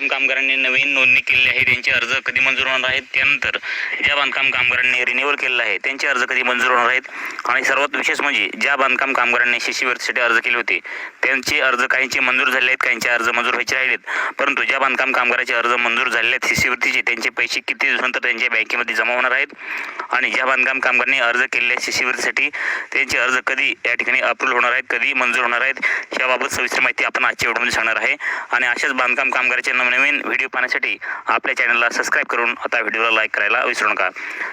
बांधकाम कामगारांनी नवीन नोंदणी केलेली आहे. त्यांचे अर्ज कधी मंजूर होणार आहेत? त्यानंतर ज्या बांधकाम कामगारांनी रिन्युअल केलेला आहे त्यांचे अर्ज कधी मंजूर होणार आहेत? आणि सर्वात विशेष म्हणजे ज्या बांधकाम कामगारांनी शिष्यवृत्तीसाठी अर्ज केले होते त्यांचे अर्ज काहींचे मंजूर झाले आहेत काहींचे अर्ज मंजूर व्हायचे राहिलेत परंतु ज्या बांधकाम कामगाराचे अर्ज मंजूर झालेले आहेत शिष्यवृत्तीचे त्यांचे पैसे किती दिवसानंतर त्यांच्या बँकेमध्ये जमा होणार आहेत? आणि ज्या बांधकाम कामगारांनी अर्ज केलेले आहेत शिष्यवृत्तीसाठी त्यांचे अर्ज कधी या ठिकाणी अप्रूव्ह होणार आहेत कधी मंजूर होणार आहेत? याबाबत सविस्तर माहिती आपण आजच्या व्हिडिओमध्ये सांगणार आहे. आणि अशाच बांधकाम कामगाराचे नवनवीन व्हिडिओ पाहण्यासाठी आपल्या चॅनलला सबस्क्राईब करून आता व्हिडिओला लाईक करायला विसरू नका.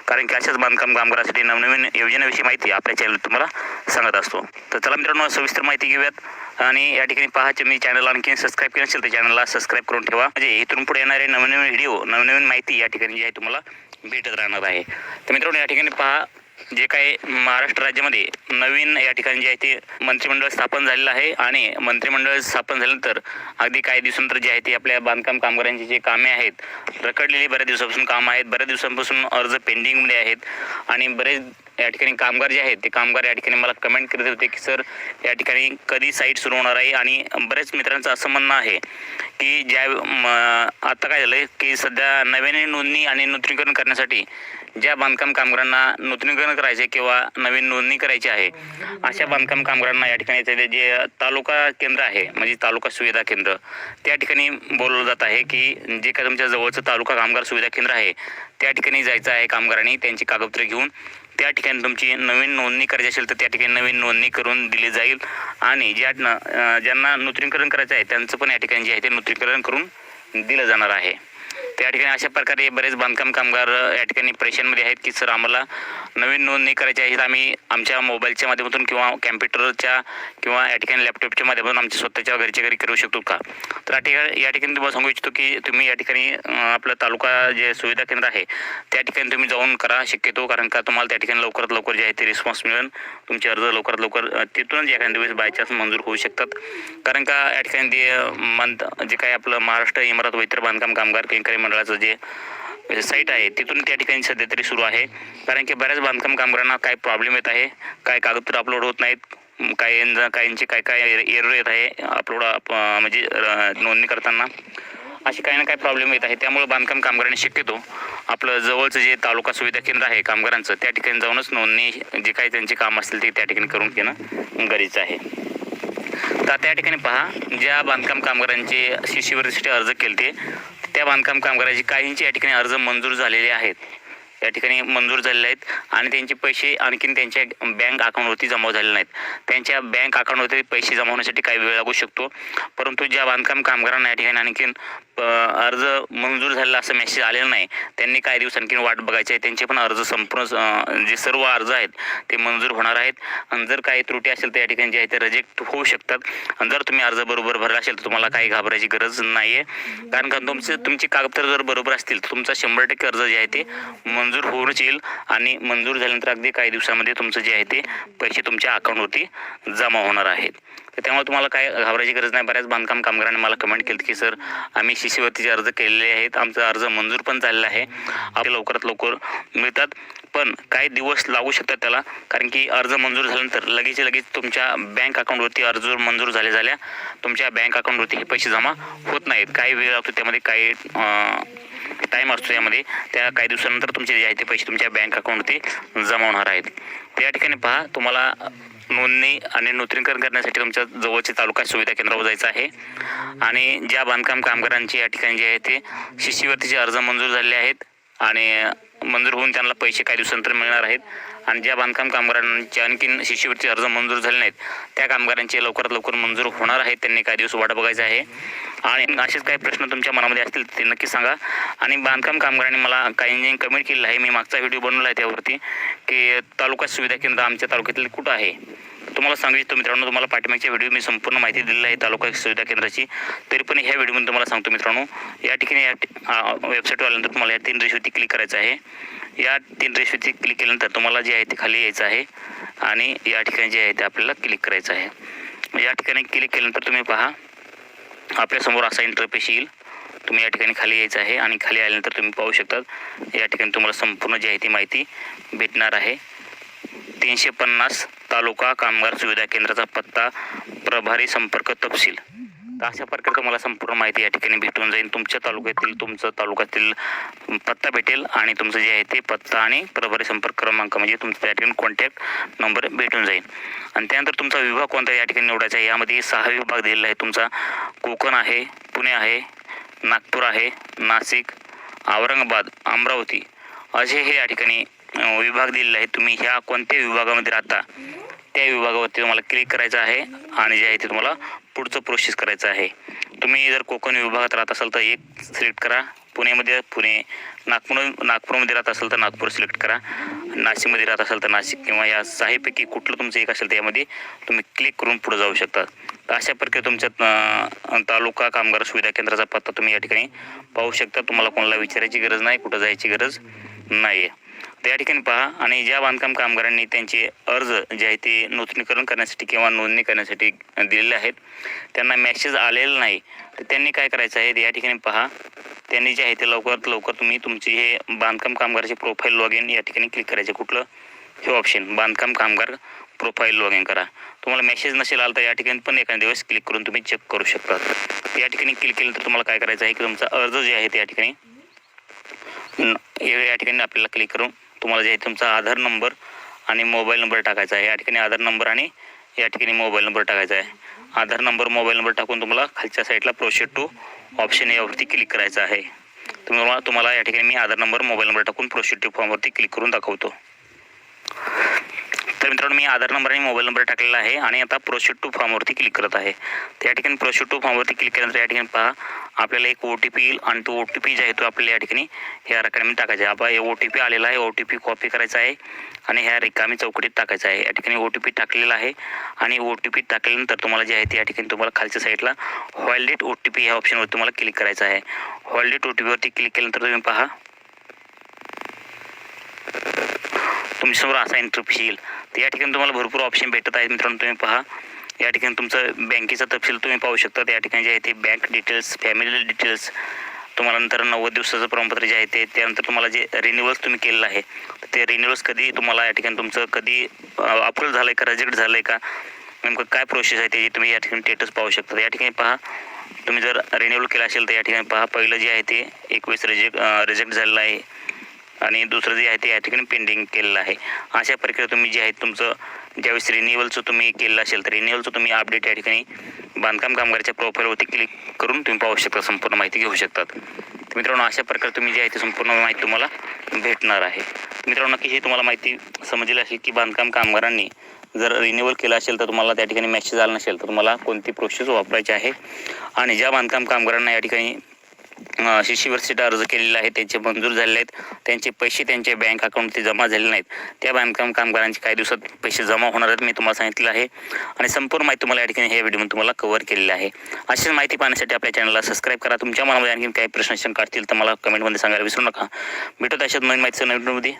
कारण की अशाच बांधकाम कामगारासाठी नवनवीन योजनेविषयी माहिती आपल्या चॅनल तुम्हाला सांगत असतो. तर चला मित्रांनो सविस्तर माहिती घेऊयात. आणि या ठिकाणी पहा मी चॅनल आणखी सबस्क्राईब केलं असेल तर चॅनलला सबस्क्राईब करून ठेवा. म्हणजे इथून पुढे येणारे नवनवीन व्हिडिओ नवनवीन माहिती या ठिकाणी जी आहे तुम्हाला भेटत राहणार आहे. तर मित्रांनो या ठिकाणी पहा जे काही महाराष्ट्र राज्यामध्ये नवीन या ठिकाणी जे आहे ते मंत्रिमंडळ स्थापन झालेलं आहे आणि मंत्रिमंडळ स्थापन झाल्यानंतर अगदी काही दिवसानंतर जे आहे ते आपल्या बांधकाम कामगारांची जे कामे आहेत रखडलेली बऱ्याच दिवसापासून कामं आहेत बऱ्याच दिवसांपासून अर्ज पेंडिंगमध्ये आहेत आणि बरेच या ठिकाणी कामगार जे आहेत ते कामगार या ठिकाणी मला कमेंट करत होते की सर या ठिकाणी कधी साईट सुरू होणार आहे? आणि बऱ्याच मित्रांचं असं म्हणणं आहे की ज्या म, आता काय झालं आहे की सध्या नव्याने नोंदणी आणि नूतनीकरण करण्यासाठी ज्या बांधकाम कामगारांना नूतनीकरण करायचे किंवा नवीन नोंदणी करायची आहे अशा बांधकाम कामगारांना या ठिकाणी ते जे तालुका केंद्र आहे म्हणजे तालुका सुविधा केंद्र त्या ठिकाणी बोलवलं जात आहे की जे काय तुमच्या जवळचं तालुका कामगार सुविधा केंद्र आहे त्या ठिकाणी जायचं आहे कामगारांनी त्यांची कागदपत्रे घेऊन. त्या ठिकाणी तुमची नवीन नोंदणी करायची असेल तर त्या ठिकाणी नवीन नोंदणी करून दिली जाईल. आणि ज्या ज्यांना नूतनीकरण करायचं आहे त्यांचं पण या ठिकाणी जे आहे ते नूतनीकरण करून दिलं जाणार आहे. त्या ठिकाणी अशा प्रकारे बरेच बांधकाम कामगार या ठिकाणी परेशानमध्ये आहेत की सर आम्हाला नवीन नोंदणी करायची आहे तर आम्ही आमच्या मोबाईलच्या माध्यमातून किंवा कॅम्प्युटरच्या किंवा या ठिकाणी लॅपटॉपच्या माध्यमातून आमच्या स्वतःच्या घरच्या घरी करू शकतो का? तर या ठिकाणी या ठिकाणी तुम्हाला सांगू इच्छितो की तुम्ही या ठिकाणी आपलं तालुका जे सुविधा केंद्र आहे त्या ठिकाणी तुम्ही जाऊन करा शक्यतो कारण का तुम्हाला त्या ठिकाणी लवकरात लवकर जे आहे ते रिस्पॉन्स मिळेल. तुमचे अर्ज लवकरात लवकर तिथूनच एखाद्या दिवस बाय चान्स मंजूर होऊ शकतात. कारण का या ठिकाणी ते मंथ जे काही आपलं महाराष्ट्र इमारत वैत्र बांधकाम कामगार केंकरी मंडळाचं जे म्हणजे साईट आहे. तिथून त्या ठिकाणी सध्या तरी सुरू आहे. कारण की बऱ्याच बांधकाम कामगारांना काय प्रॉब्लेम येत आहे. काय कागदपत्र अपलोड होत नाहीत. काही काहींचे काय काय एरर येत आहे. अपलोड म्हणजे नोंदणी करताना. असे काही ना काही प्रॉब्लेम येत आहे. त्यामुळे बांधकाम कामगारांनी शक्यतो आपलं जवळचं जे तालुका सुविधा केंद्र आहे कामगारांचं त्या ठिकाणी जाऊनच नोंदणी जे काही त्यांचे काम असतील ते त्या ठिकाणी करून घेणं गरजेचं आहे. तर त्या ठिकाणी पहा ज्या बांधकाम कामगारांचे शिष्यवृत्तीसाठी अर्ज केले ते त्या बांधकाम कामगारांचे काहींचे या ठिकाणी अर्ज मंजूर झालेले आहेत. या ठिकाणी मंजूर झालेले आहेत आणि त्यांचे पैसे आणखीन त्यांच्या बँक अकाउंटवरती जमा झालेले नाहीत. त्यांच्या बँक अकाउंटवरती पैसे जमा होण्यासाठी काही वेळ लागू शकतो. परंतु ज्या बांधकाम कामगारांना या ठिकाणी आणखीन अर्ज मंजूर झालेला असं मेसेज आलेला नाही. त्यांनी काही दिवस आणखी वाट बघायची आहे. त्यांचे पण अर्ज संपूर्ण जे सर्व अर्ज आहेत ते मंजूर होणार आहेत. आणि जर काही त्रुटी असेल तर या ठिकाणी जे आहे ते रिजेक्ट होऊ शकतात. आणि जर तुम्ही अर्ज बरोबर भरला असेल तर तुम्हाला काही घाबरायची गरज नाही आहे कारण का तुमचे तुमची कागदपत्र जर बरोबर असतील तर तुमचा शंभर टक्के अर्ज जे आहे ते मंजूर होऊनच येईल. आणि मंजूर झाल्यानंतर अगदी काही दिवसामध्ये तुमचं जे आहे ते पैसे तुमच्या अकाउंटवरती जमा होणार आहेत. तर त्यामुळे तुम्हाला काय घाबरायची गरज नाही. बऱ्याच बांधकाम कामगारांनी मला कमेंट केली की सर आम्ही शिष्यवृत्तीचे अर्ज केलेले आहेत. आमचा अर्ज मंजूर पण झालेला आहे. आपले लवकरात लवकर मिळतात. पण काही दिवस लागू शकतात त्याला. कारण की अर्ज मंजूर झाल्यानंतर लगेच लगेच तुमच्या बँक अकाउंटवरती अर्ज मंजूर झाले झाल्या. तुमच्या बँक अकाउंटवरती हे पैसे जमा होत नाहीत. काही वेळ लागतो त्यामध्ये काही टाईम असतो यामध्ये. त्या काही दिवसानंतर तुमचे जे आहे ते पैसे तुमच्या बँक अकाउंटवरती जमा होणार आहेत. त्या ठिकाणी पहा तुम्हाला नोंदणी आणि नूतनीकरण करण्यासाठी तुमच्या जवळच्या तालुका सुविधा केंद्रावर जायचं आहे. आणि ज्या बांधकाम कामगारांचे या ठिकाणी जे आहे ते शिष्यवृत्तीचे अर्ज मंजूर झालेले आहेत आणि मंजूर होऊन त्यांना पैसे काही दिवसानंतर मिळणार आहेत. आणि ज्या बांधकाम कामगारांचे आणखीन शिष्यवृत्ती अर्ज मंजूर झाले नाहीत त्या कामगारांचे लवकरात लवकर मंजूर होणार आहेत त्यांनी काही दिवस वाट बघायचं आहे. आणि असेच काही प्रश्न तुमच्या मनामध्ये असतील ते नक्की सांगा. आणि बांधकाम कामगारांनी मला काही कमेंट केलेलं आहे. मी मागचा व्हिडिओ बनवला आहे त्यावरती की तालुका सुविधा केंद्र आमच्या तालुक्यातील कुठं आहे? तुम्हाला सांगू इच्छितो मित्रांनो तुम्हाला पाठीमागच्या व्हिडिओ मी संपूर्ण माहिती दिलेली आहे तालुका सुविधा केंद्राची. तरी पण ह्या व्हिडिओमध्ये तुम्हाला सांगतो मित्रांनो या ठिकाणी या वेबसाईटवर आल्यानंतर तुम्हाला या तीन रेशोती क्लिक करायचं आहे. या तीन रेशोती क्लिक केल्यानंतर तुम्हाला जे आहे ते खाली यायचं आहे आणि या ठिकाणी जे आहे ते आपल्याला क्लिक करायचं आहे. या ठिकाणी क्लिक केल्यानंतर तुम्ही पहा आपल्यासमोर असा इंटरफेस येईल तुम्ही या ठिकाणी खाली यायचं आहे आणि खाली आल्यानंतर तुम्ही पाहू शकतात या ठिकाणी तुम्हाला संपूर्ण जी आहे ती माहिती भेटणार आहे. तीनशे पन्नास तालुका कामगार सुविधा केंद्राचा पत्ता प्रभारी संपर्क तपशील. तर अशा प्रकारे तुम्हाला संपूर्ण माहिती या ठिकाणी भेटून जाईल. तुमच्या तालुक्यातील तुमचं तालुक्यातील पत्ता भेटेल आणि तुमचं जे आहे ते पत्ता आणि प्रभारी संपर्क क्रमांक म्हणजे तुमचा त्या ठिकाणी कॉन्टॅक्ट नंबर भेटून जाईल. आणि त्यानंतर तुमचा विभाग कोणता या ठिकाणी निवडायचा आहे? यामध्ये सहा विभाग दिलेला आहे तुमचा. कोकण आहे पुणे आहे नागपूर आहे नाशिक औरंगाबाद अमरावती. असे हे या ठिकाणी विभाग दिलेले आहेत. तुम्ही ह्या कोणत्या विभागामध्ये राहता त्या विभागावरती तुम्हाला क्लिक करायचं आहे आणि जे आहे ते तुम्हाला पुढचं प्रोसेस करायचं आहे. तुम्ही जर कोकण विभागात राहत असाल तर एक सिलेक्ट करा. पुणेमध्ये पुणे नागपूर नागपूरमध्ये राहत असेल तर नागपूर सिलेक्ट करा. नाशिकमध्ये राहत असाल तर नाशिक किंवा या सहापैकी कुठलं तुमचं एक असेल तर त्यामध्ये तुम्ही क्लिक करून पुढे जाऊ शकता. तर अशा प्रकारे तुमच्या तालुका कामगार सुविधा केंद्राचा पत्ता तुम्ही या ठिकाणी पाहू शकता. तुम्हाला कोणाला विचारायची गरज नाही कुठं जायची गरज नाही आहे त्या ठिकाणी पहा आणि ज्या बांधकाम कामगारांनी त्यांचे अर्ज जे आहे ते नूतनीकरण करण्यासाठी किंवा नोंदणी करण्यासाठी दिलेले आहेत त्यांना मॅसेज आलेला नाही. तर त्यांनी काय करायचं आहे या ठिकाणी पहा. त्यांनी जे आहे ते लवकरात लवकर तुम्ही तुमची हे बांधकाम कामगाराचे प्रोफाईल लॉग इन या ठिकाणी क्लिक करायचे. कुठलं? हे ऑप्शन बांधकाम कामगार प्रोफाईल लॉग इन करा. तुम्हाला मेसेज नसेल आला तर या ठिकाणी पण एखाद्या दिवस क्लिक करून तुम्ही चेक करू शकता या ठिकाणी क्लिक केलं तर तुम्हाला काय करायचं आहे की तुमचा अर्ज जे आहे त्या ठिकाणी हे या ठिकाणी आपल्याला क्लिक करून तुम्हाला जे आहे तुमचा आधार नंबर आणि मोबाईल नंबर टाकायचा आहे. या ठिकाणी आधार नंबर आणि या ठिकाणी मोबाईल नंबर टाकायचा आहे. आधार नंबर मोबाईल नंबर टाकून तुम्हाला खालच्या साईडला प्रोसेड टू ऑप्शन यावरती क्लिक करायचं आहे. तुम्हाला तुम्हाला या ठिकाणी मी आधार नंबर मोबाईल नंबर टाकून प्रोसेड टू फॉर्मवरती क्लिक करून दाखवतो. तर मित्रांनो मी आधार नंबर आणि मोबाईल नंबर टाकलेला आहे आणि आता प्रोसेड टू फॉर्मवरती क्लिक करत आहे. त्या ठिकाणी प्रोसेड टू फॉर्मवरती क्लिक केल्यानंतर या ठिकाणी पहा आपल्याला एक ओ टी पी येईल आणि तो ओ टी पी जे आहे तो आपल्याला या ठिकाणी ह्या रकामी टाकायचा आहे. आपण ओ टी पी आलेला आहे ओ टी पी कॉपी करायचा आहे आणि ह्या रिकामी चौकटीत टाकायचा आहे. या ठिकाणी ओ टी पी टाकलेला आहे आणि ओ टी पी टाकल्यानंतर तुम्हाला जे आहे ते या ठिकाणी तुम्हाला खालच्या साईडला व्हॅलिडेट ओ टी पी ह्या ऑप्शनवर तुम्हाला क्लिक करायचं आहे. व्हॅलिडेट ओ टी पीवरती क्लिक केल्यानंतर तुम्ही पहा तुमच्यासमोर असा इंटरफेस येईल. तर या ठिकाणी तुम्हाला भरपूर ऑप्शन भेटत आहेत मित्रांनो तुम्ही पहा. या ठिकाणी तुमचं बँकेचा तपशील तुम्ही पाहू शकता. त्या ठिकाणी जे आहे ते बँक डिटेल्स फॅमिली डिटेल्स तुम्हाला नंतर नव्वद दिवसाचं प्रमाणपत्र जे आहे ते त्यानंतर तुम्हाला जे रिन्युअल्स तुम्ही केलेलं आहे तर ते रिन्युअल्स कधी तुम्हाला या ठिकाणी तुमचं कधी अप्रूव्ह झालं आहे का रिजेक्ट झालं आहे का नेमकं काय प्रोसेस आहे त्याची तुम्ही या ठिकाणी स्टेटस पाहू शकता. या ठिकाणी पहा तुम्ही जर रिन्युअल केलं असेल तर या ठिकाणी पहा पहिलं जे आहे ते एकवीस रिजेक्ट रिजेक्ट झालेलं आहे. आणि दुसरं जे आहे ते या ठिकाणी पेंडिंग केलेलं आहे. अशा प्रकारे तुम्ही जे आहे तुमचं ज्यावेळेस रिन्युअलचं तुम्ही केलं असेल तर रिन्युअलचं तुम्ही अपडेट या ठिकाणी बांधकाम कामगाराच्या प्रोफाईलवरती क्लिक करून तुम्ही पाहू शकता संपूर्ण माहिती घेऊ शकतात. तर मित्रांनो अशा प्रकारे तुम्ही जे आहे ते संपूर्ण माहिती तुम्हाला भेटणार आहे. मित्रांनो नक्की ही तुम्हाला माहिती समजली असेल की बांधकाम कामगारांनी जर रिन्युअल केलं असेल तर तुम्हाला त्या ठिकाणी मॅसेज आला नसेल तर तुम्हाला कोणती प्रोसेस वापरायची आहे? आणि ज्या बांधकाम कामगारांना या ठिकाणी शिष्यवृत्तीसाठी अर्ज केलेला आहे. त्यांचे मंजूर झालेले आहेत त्यांचे पैसे त्यांच्या बँक अकाउंटमध्ये जमा झाले नाहीत. त्या बांधकाम कामगारांचे काही दिवसात पैसे जमा होणार आहेत मी तुम्हाला सांगितलं आहे. आणि संपूर्ण माहिती तुम्हाला या ठिकाणी हे व्हिडिओमध्ये तुम्हाला कव्हर केलेली आहे. अशीच माहिती पाहण्यासाठी आपल्या चॅनलला सबस्क्राईब करा. तुमच्या मनामध्ये आणखी काही प्रश्न काढतील तर मला कमेंटमध्ये सांगायला विसरू नका. भेटत अशात नवीन माहितीचं नवीन व्हिडिओमध्ये